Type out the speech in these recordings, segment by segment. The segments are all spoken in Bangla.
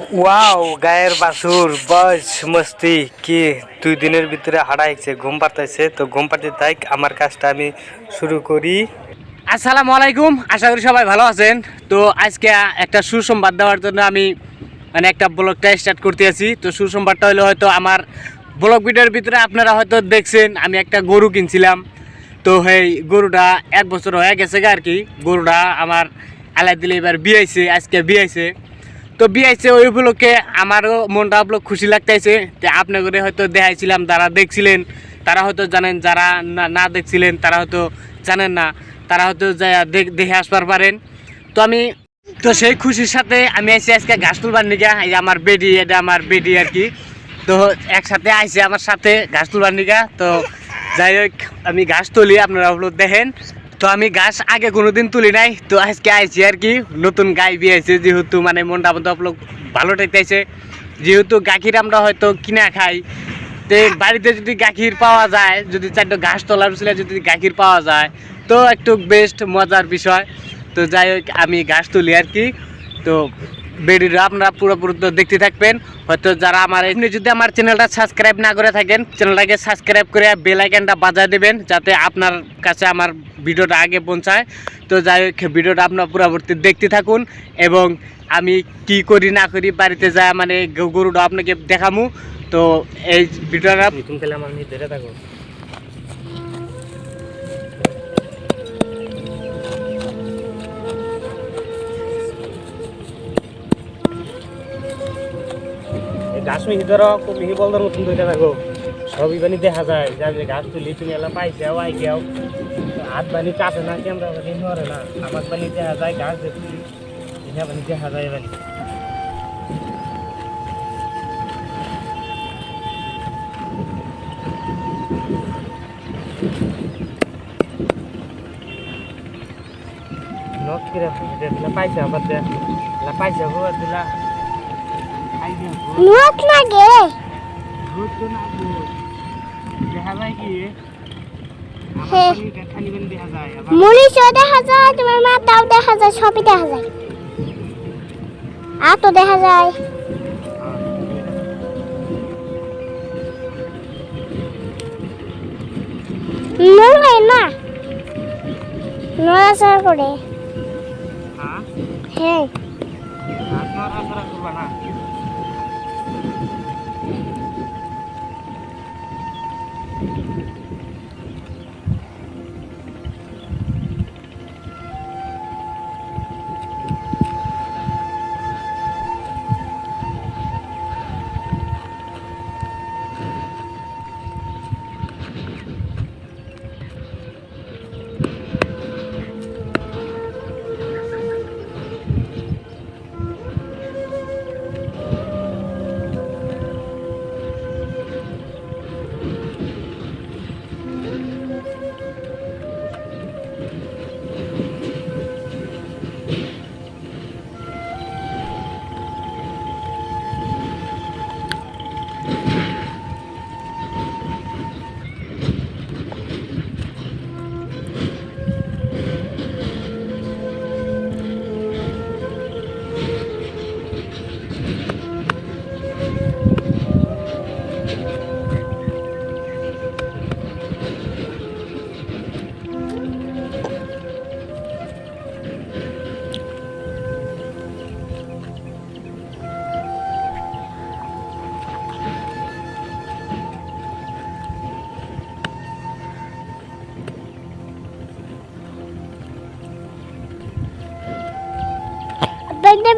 ওয়াও, গায়ের বাসুর বয়স মস্তি, কি? দুই দিনের ভিতরে হারাইছে ঘুম পাড়তেছে। তো ঘুম পাড়তে থাক, আমার কাজটা আমি শুরু করি। আসসালামু আলাইকুম, আশা করি সবাই ভালো আছেন। তো আজকে একটা সুসংবাদ দেওয়ার জন্য আমি মানে একটা ব্লগটা স্টার্ট করতে আছি। তো সুসংবাদটা হলো হয়তো আমার ব্লগ ভিডিওর ভিতরে আপনারা হয়তো দেখছেন, আমি একটা গরু কিনছিলাম। তো সেই গরুটা এক বছর হয়ে গেছে আর কি। গরুটা আমার আলাই দিলে এবার বিয়াইছে আজকে বিয়াইছে তো বিয়াইছে ওই উপলক্ষে আমারও মনটা আপনার খুশি লাগতেছে তো আপনাদের হয়তো দেখাইছিলাম, যারা দেখছিলেন, তারা হয়তো জানেন, যারা না দেখছিলেন, তারা হয়তো জানেন না, তারা হয়তো যা- দেখ- আসবার পারেন। তো আমি, তো সেই খুশির সাথে আমি আইসি আজকে ঘাস তুলবার নিকে এই আমার বেডি, এটা আমার বেডি আর কি। তো একসাথে আইসে আমার সাথে ঘাস তুলবার নিকা তো যাই হোক, আমি ঘাস তুলি, আপনারা দেখেন। তো আমি গাছ আগে কোনোদিন তুলি নাই, তো আজকে আইছি আর কি, নতুন গাই বিয়েছে যেহেতু মানে মনটা মতো আপনার ভালো ঠেকতেছে যেহেতু গাখির আমরা হয়তো কিনা খাই, তো বাড়িতে যদি গাখির পাওয়া যায়, যদি চারটে গাছ তোলার ছিল যদি গাখির পাওয়া যায়, তো একটু বেস্ট মজার বিষয়। তো যাই হোক, আমি গাছ তুলি আর কি, তো ভিডিওটা আপনারা পুরোপুরি তো দেখতে থাকবেন। হয়তো যারা আমার এমনি যদি আমার চ্যানেলটা সাবস্ক্রাইব না করে থাকেন, চ্যানেলটাকে সাবস্ক্রাইব করে বেল আইকনটা বাজায় দেবেন, যাতে আপনার কাছে আমার ভিডিওটা আগে পৌঁছায়। তো যাই হোক, ভিডিওটা আপনার পুরোপুরি দেখতে থাকুন এবং আমি কি করি না করি বাড়িতে যায় মানে গরুটা আপনাকে দেখামু। তো এই ভিডিওটা তুমি আমার থাকো। ঘাস মিহি ধরো মিহি বলদের মতন ধরে থাকো। সবই বানি দেখা যায় যা যে ঘাস তুলি তুমি এলাম পাইছে আই গেও হাত বানি কাটে না ক্যামেরা বানি নরে না। আমার বানি দেখা যায় ঘাস দেখছি এটা বানি দেখা যায় বানি নক কিরে দিলা, পাইছে আবার দে লা পাইছে গো দিলা। নুয়াত লাগে ভূত তো না ভূত দেখা যায় কি? বানি দেখা যায়। তোমার মাথাও দেখা যায় সবই দেখা যায়। আতো দেখা যায়। নড়বে না? নড়াচড়া করে। হ্যাঁ? হ্যাঁ। নড়াচড়া করবা না?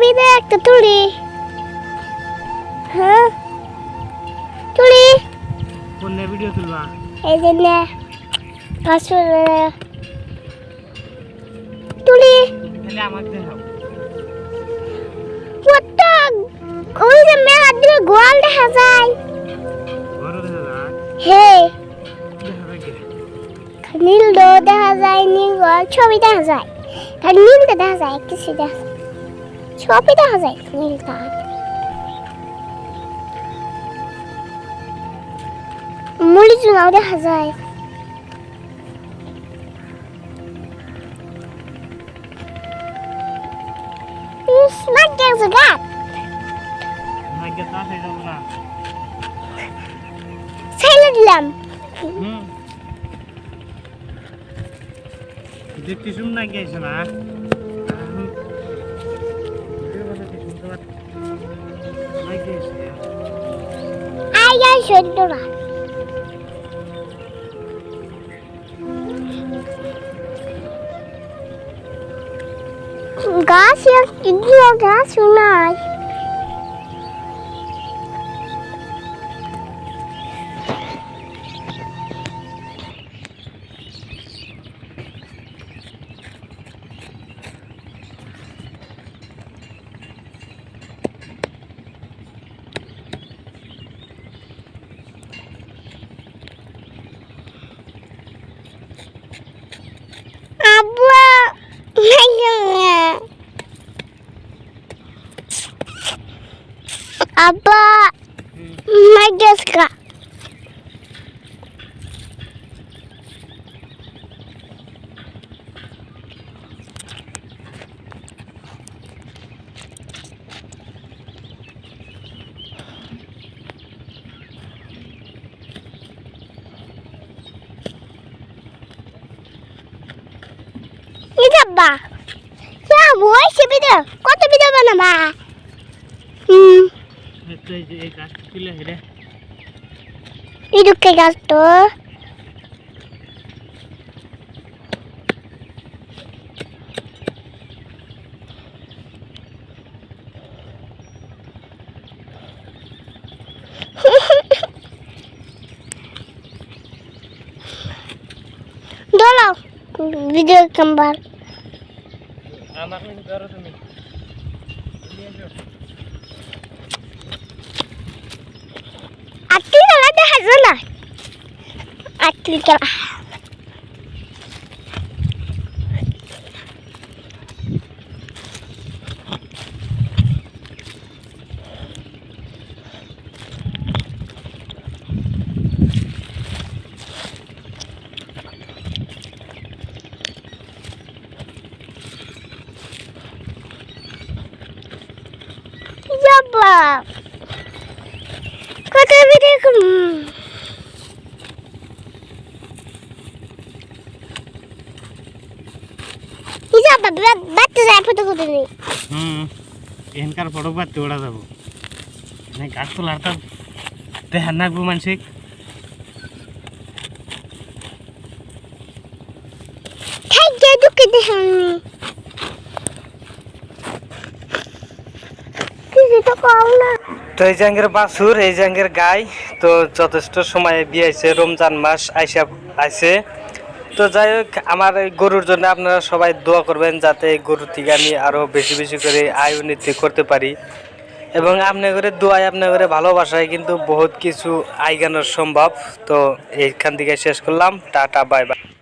বিদে একটা তুলি। হ্যাঁ? তুলি। কোন ভিডিও তুলবা? এই জন্য আসলে তুলি। তাহলে আমাকে দেখাও। ওটা ওই যে মেলা দিকে গোয়াল দেখা যায়। বড় দেখা যায়? হে দেখা নীল দেখা যায় নীল ছবি দেখা যায়। নীলটা দেখা যায় কিছু দেখা ছবি দেখা যায় নীলটা মুড়ি চুনাও দেখা যায়। যাব না। ছেলে দিলাম। দেখতে শুন না গেছে না? আই আই সন্ধ্যা গাছ কিন্তু গাছ নাই। আব্বা মাইগাসকা ইদাব্বা যা বই সে ভিডিও কত ভিডিও বানাবা হুম এই তো এই যে এই গাছটা তুলে হেরে ইদুকে গাছ তো দোলো ভিডিও কাম্বার আমার কাছে ধরো তুমি আটটি খেলা দেখা যায় না আটটি খেলা যাবা কত ভিডিও হুম যাবা বাচ্চা যায় ফটো করতে নেই হুম এখানকার ফটো পাতে ওরা যাব। এখানে গাছ তো দেখার নাকবো দেখান কিছু তো কম না। তো এই জাঙ্গের বাছুর, এই জাঙ্গের গাই, তো যথেষ্ট সময় বিয়ে আইছে রমজান মাস আইসা আইসে তো যাই হোক, আমার এই গরুর জন্য আপনারা সবাই দোয়া করবেন যাতে এই গরুর থেকে আমি আরও বেশি বেশি করে আয় উন্নতি করতে পারি। এবং করে দোয়ায় করে ভালোবাসায় কিন্তু বহুত কিছু আইগানোর সম্ভব। তো এইখান থেকে শেষ করলাম। Tata, bye bye.